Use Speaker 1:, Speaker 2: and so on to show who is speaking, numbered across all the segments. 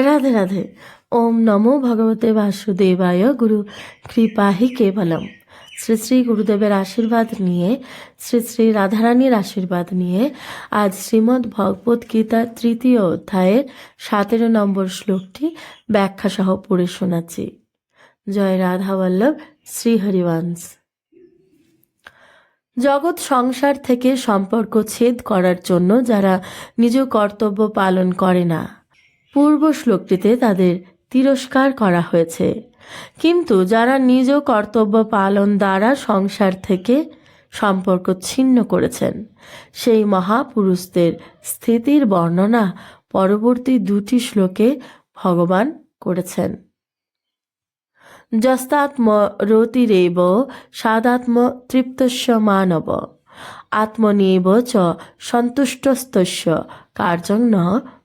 Speaker 1: রাধে রাধে। ওম নমো ভগবতে বাসুদেবায় গুরু। কৃপাহি কেবলম। শ্রী শ্রী গুরুদেবের আশীর্বাদ নিয়ে, শ্রী শ্রী রাধারানীর আশীর্বাদ নিয়ে আজ শ্রীমদ্ ভগবত গীতার তৃতীয় অধ্যায়ের সতেরো নম্বর শ্লোকটি ব্যাখ্যা সহ পড়ে শোনাচ্ছি। জয় রাধা বল্লভ শ্রী হরিবংশ জগৎ সংসার থেকে সম্পর্ক ছেদ করার জন্য যারা নিজ কর্তব্য পালন করে না পূর্ব শ্লোকটিতে তাদের তিরস্কার করা হয়েছে। কিন্তু যারা নিজ কর্তব্য পালন দ্বারা সংসার থেকে সম্পর্ক ছিন্ন করেছেন, সেই মহাপুরুষদের স্থিতির বর্ণনা পরবর্তী দুটি শ্লোকে ভগবান করেছেন। যস্তাত্ম রতিরেব সাদাত্ম তৃপ্তস্য মানব, আত্মনিব চ সন্তুষ্টস্তস্য কার্যং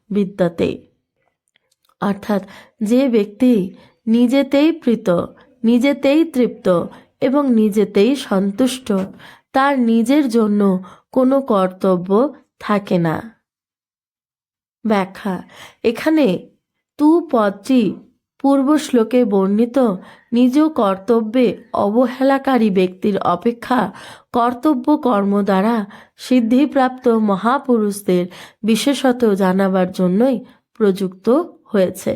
Speaker 1: বিদ্যতে। অর্থাৎ যে ব্যক্তি নিজেতেই প্রীত, নিজেতেই তৃপ্ত এবং নিজেতেই সন্তুষ্ট, তার নিজের জন্য কোনো কর্তব্য থাকে না। ব্যাখ্যা, এখানে তু পদটি পূর্ব শ্লোকে বর্ণিত নিজ কর্তব্যে অবহেলাকারী ব্যক্তির অপেক্ষা কর্তব্য কর্ম দ্বারা সিদ্ধিপ্রাপ্ত মহাপুরুষদের বিশেষত জানাবার জন্যই প্রযুক্ত হয়েছে।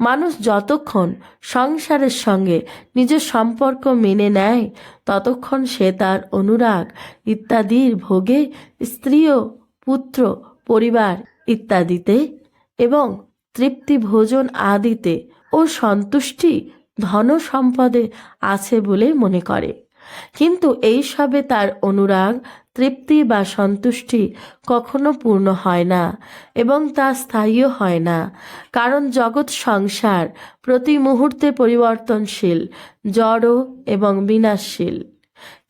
Speaker 1: মানুষ যতক্ষণ সংসারের সঙ্গে নিজের সম্পর্ক মেনে নেয়, ততক্ষণ সে তার অনুরাগ ইত্যাদির ভোগে স্ত্রী ও পুত্র, পরিবার ইত্যাদিতে এবং তৃপ্তি ভোজন আদিতে ও সন্তুষ্টি ধন সম্পদে আছে বলে মনে করে। কিন্তু এই সবে তার অনুরাগ তৃপ্তি বা সন্তুষ্টি কখনো পূর্ণ হয় না এবং তা স্থায়ীও হয় না। কারণ জগৎ সংসার প্রতি মুহূর্তে পরিবর্তনশীল, জড় এবং বিনাশশীল।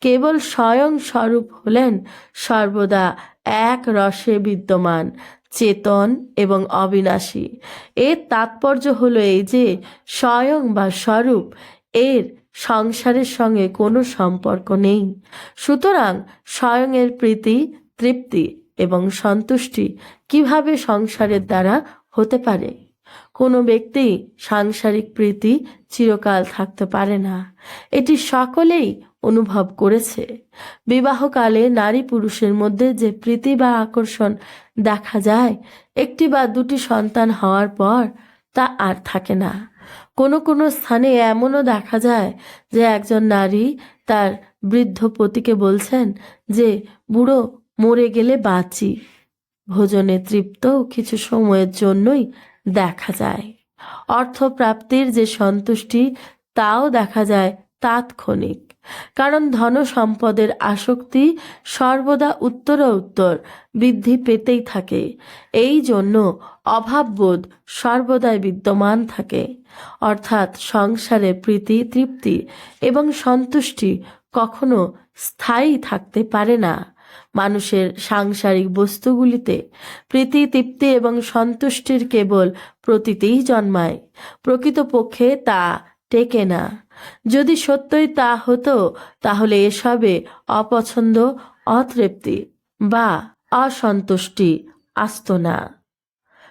Speaker 1: কেবল স্বয়ং স্বরূপ হলেন সর্বদা এক রসে বিদ্যমান, চেতন এবং অবিনাশী। এর তাৎপর্য হলো এই যে, স্বয়ং বা স্বরূপ এর সংসারের সঙ্গে কোনো সম্পর্ক নেই। সুতরাং স্বয়ংয়ের প্রীতি, তৃপ্তি এবং সন্তুষ্টি কীভাবে সংসারের দ্বারা হতে পারে? কোনো ব্যক্তি সাংসারিক প্রীতি চিরকাল থাকতে পারে না। এটি সকলেই অনুভব করেছে। বিবাহকালে নারী পুরুষের মধ্যে যে প্রীতি বা আকর্ষণ দেখা যায়, একটি বা দুটি সন্তান হওয়ার পর তা আর থাকে না। কোনো কোনো স্থানে এমনও দেখা যায় যে একজন নারী তার বৃদ্ধ পতিকে বলছেন যে, বুড়ো, মরে গেলে বাঁচি। ভোজনে তৃপ্ত, কিছু সময়ের জন্যই দেখা যায়। অর্থপ্রাপ্তির যে সন্তুষ্টি, তাও দেখা যায় তাৎক্ষণিক। কারণ ধন সম্পদের আসক্তি সর্বদা উত্তর উত্তর বৃদ্ধি পেতেই থাকে। এই জন্য অভাববোধ সর্বদাই বিদ্যমান থাকে। অর্থাৎ সংসারে প্রীতি, তৃপ্তি এবং সন্তুষ্টি কখনো স্থায়ী থাকতে পারে না। মানুষের সাংসারিক বস্তুগুলিতে প্রীতি, তৃপ্তি এবং সন্তুষ্টির কেবল প্রতীতেই জন্মায়। প্রকৃতপক্ষে তা টেকে না। যদি সত্যই তা হতো, তাহলে এসবে অপছন্দ, অতৃপ্তি বা অসন্তুষ্টি আসত না।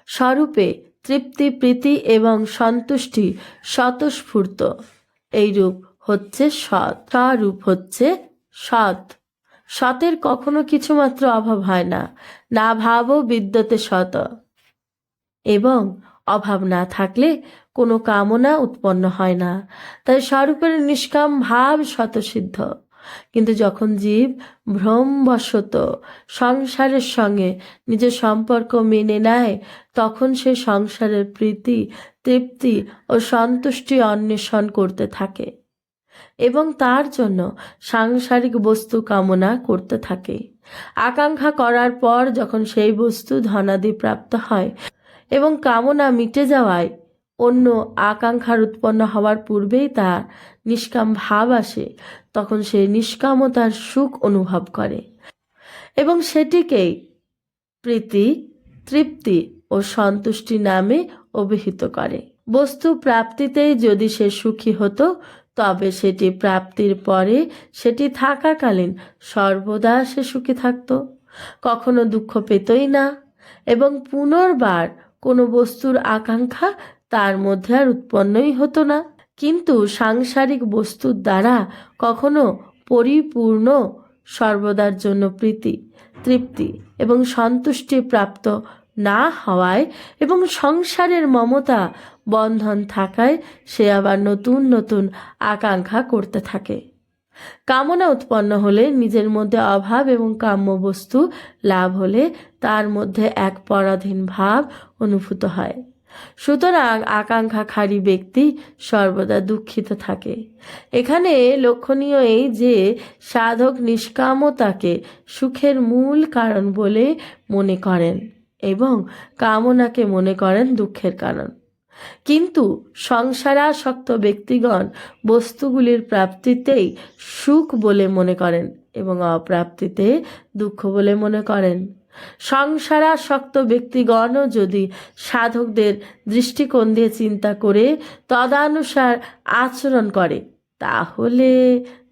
Speaker 1: স্বরূপে তৃপ্তি, প্রীতি এবং সন্তুষ্টি স্বতঃস্ফূর্ত। এইরূপ হচ্ছে সৎ, স্বরূপ হচ্ছে সৎ। সতের কখনো কিছুমাত্র অভাব হয় না না ভাবও বিদ্যতে শত এবং অভাব না থাকলে কোনো কামনা উৎপন্ন হয় না। তাই স্বরূপের নিষ্কাম ভাব শতসিদ্ধ কিন্তু যখন জীব ভ্রমবশত সংসারের সঙ্গে নিজের সম্পর্ক মেনে নেয়, তখন সে সংসারের প্রীতি, তৃপ্তি ও সন্তুষ্টি অন্বেষণ করতে থাকে এবং তার জন্য সাংসারিক বস্তু কামনা করতে থাকে। আকাঙ্ক্ষা করার পর যখন সেই বস্তু ধনাদি প্রাপ্ত হয় এবং কামনা মিটে যাওয়ায় অন্য আকাঙ্ক্ষার উৎপন্ন হওয়ার পূর্বেই তার নিষ্কাম ভাব আসে, তখন সে নিষ্কামতার সুখ অনুভব করে। এবং সেটিকেই প্রীতি, তৃপ্তি ও সন্তুষ্টি নামে অভিহিত করে। বস্তু প্রাপ্তিতেই যদি সে সুখী হতো, তবে সেটি প্রাপ্তির পরে সেটি থাকাকালীন সর্বদা সে সুখী থাকত। কখনো দুঃখ পেতই না, এবং পুনর্বার কোনো বস্তুর আকাঙ্ক্ষা তার মধ্যে আর উৎপন্নই হতো না। কিন্তু সাংসারিক বস্তুর দ্বারা কখনো পরিপূর্ণ সর্বদার জন্য প্রীতি, তৃপ্তি এবং সন্তুষ্টি প্রাপ্ত না হওয়ায় এবং সংসারের মমতা বন্ধন থাকায় সে আবার নতুন নতুন আকাঙ্ক্ষা করতে থাকে। কামনা উৎপন্ন হলে নিজের মধ্যে অভাব এবং কাম্য বস্তু লাভ হলে তার মধ্যে এক পরাধীন ভাব অনুভূত হয়। সুতরাং আকাঙ্ক্ষাখারী ব্যক্তি সর্বদা দুঃখিত থাকে। এখানে লক্ষণীয় এই যে, সাধক নিষ্কামতাকে সুখের মূল কারণ বলে মনে করেন এবং কামনাকে মনে করেন দুঃখের কারণ। কিন্তু সংসারাসক্ত ব্যক্তিগণ বস্তুগুলির প্রাপ্তিতেই সুখ বলে মনে করেন এবং অপ্রাপ্তিতে দুঃখ বলে মনে করেন। সংসারাসক্ত ব্যক্তিগণও যদি সাধকদের দৃষ্টিকোণ দিয়ে চিন্তা করে তদানুসার আচরণ করে, তাহলে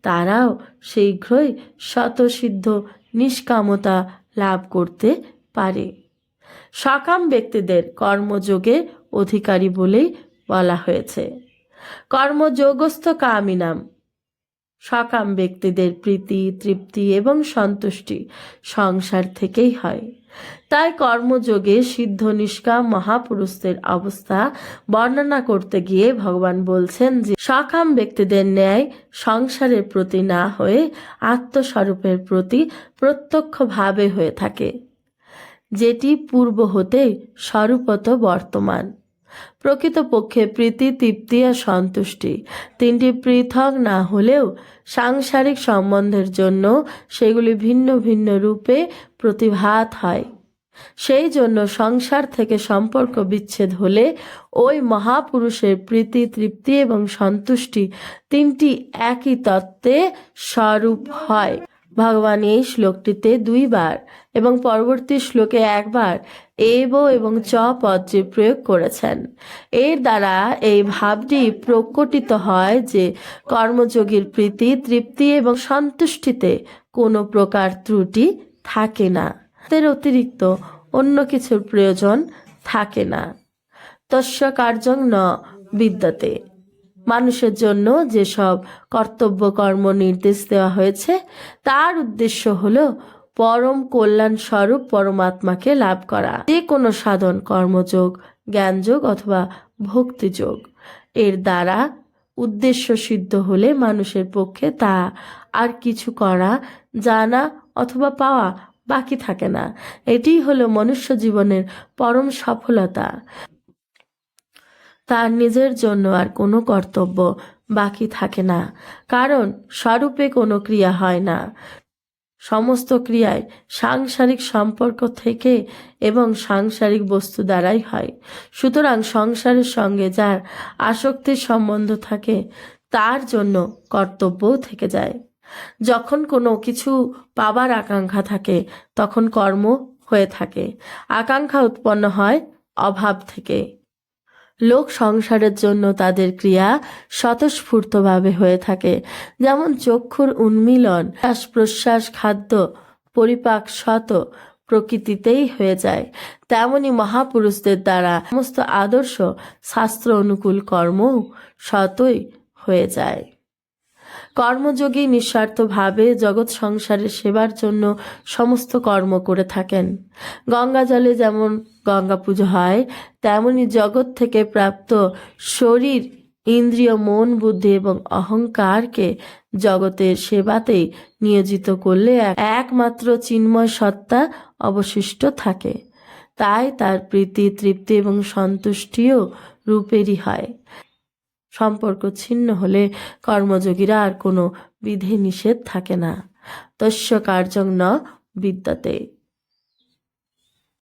Speaker 1: তারাও শীঘ্রই শতসিদ্ধ নিষ্কামতা লাভ করতে পারে। সকাম ব্যক্তিদের কর্মযোগে অধিকারী বলেই বলা হয়েছে। কর্মযোগস্থ কামিনাম সকাম ব্যক্তিদের প্রীতি, তৃপ্তি এবং সন্তুষ্টি সংসার থেকেই হয়। তাই কর্মযোগে সিদ্ধ নিষ্কাম মহাপুরুষদের অবস্থা বর্ণনা করতে গিয়ে ভগবান বলছেন যে, সকাম ব্যক্তিদের ন্যায় সংসারের প্রতি না হয়ে আত্মস্বরূপের প্রতি প্রত্যক্ষভাবে হয়ে থাকে, যেটি পূর্ব হতে স্বরূপত বর্তমান। প্রকৃতপক্ষে প্রীতি, তৃপ্তি আর সন্তুষ্টি। তিনটি পৃথক না হলেও সাংসারিক সম্বন্ধের জন্য সেগুলি ভিন্ন ভিন্ন রূপে প্রতিভাত হয়। সেই জন্য সংসার থেকে সম্পর্ক বিচ্ছেদ হলে ওই মহাপুরুষের প্রীতি, তৃপ্তি এবং সন্তুষ্টি তিনটি একই তত্ত্বে স্বরূপ হয়। ভগবান এই শ্লোকটিতে দুইবার এবং পরবর্তী শ্লোকে একবার এব এবং চ পদটি প্রয়োগ করেছেন। এর দ্বারা এই ভাবটি প্রকটিত হয় যে কর্মযোগীর প্রীতি, তৃপ্তি এবং সন্তুষ্টিতে কোনো প্রকার ত্রুটি থাকে না। তাদের অতিরিক্ত অন্য কিছুর প্রয়োজন থাকে না। তস্য কার্যং ন বিদ্যাতে। মানুষের জন্য যেসব কর্তব্য কর্ম নির্দেশ দেওয়া হয়েছে, তার উদ্দেশ্য হলো পরম কল্যাণ স্বরূপ পরমাত্মাকে লাভ করা। যে কোনো সাধন, কর্মযোগ, জ্ঞানযোগ অথবা ভক্তিযোগ, এর দ্বারা উদ্দেশ্য সিদ্ধ হলে মানুষের পক্ষে তা আর কিছু করা, জানা অথবা পাওয়া বাকি থাকে না। এটিই হলো মনুষ্য জীবনের পরম সফলতা। তার নিজের জন্য আর কোনো কর্তব্য বাকি থাকে না। কারণ স্বরূপে কোনো ক্রিয়া হয় না। সমস্ত ক্রিয়ায় সাংসারিক সম্পর্ক থেকে এবং সাংসারিক বস্তু দ্বারাই হয়। সুতরাং সংসারের সঙ্গে যার আসক্তির সম্বন্ধ থাকে, তার জন্য কর্তব্যও থেকে যায়। যখন কোনো কিছু পাবার আকাঙ্ক্ষা থাকে, তখন কর্ম হয়ে থাকে। আকাঙ্ক্ষা উৎপন্ন হয় অভাব থেকে। লোক সংসারের জন্য তাদের ক্রিয়া স্বতঃস্ফূর্তভাবে হয়ে থাকে। যেমন চক্ষুর উন্মিলন শ্বাস প্রশ্বাস খাদ্য পরিপাক শত প্রকৃতিতেই হয়ে যায়। তেমনি মহাপুরুষদের দ্বারা সমস্ত আদর্শ শাস্ত্র অনুকূল কর্মও শতই হয়ে যায়। কর্মযোগী নিঃস্বার্থভাবে জগৎ সংসারের সেবার জন্য সমস্ত কর্ম করে থাকেন। গঙ্গা জলে যেমন গঙ্গা পুজো হয়, তেমনি জগৎ থেকে প্রাপ্ত শরীর, ইন্দ্রিয়, মন, বুদ্ধি এবং অহংকারকে জগতের সেবাতেই নিয়োজিত করলে একমাত্র চিন্ময় সত্তা অবশিষ্ট থাকে। তাই তার প্রীতি, তৃপ্তি এবং সন্তুষ্টিও রূপেরই হয়। সম্পর্ক ছিন্ন হলে কর্মযোগীরা আর কোনো বিধি নিষেধ থাকে না। তস্য কার্যং ন বিদ্যাতে।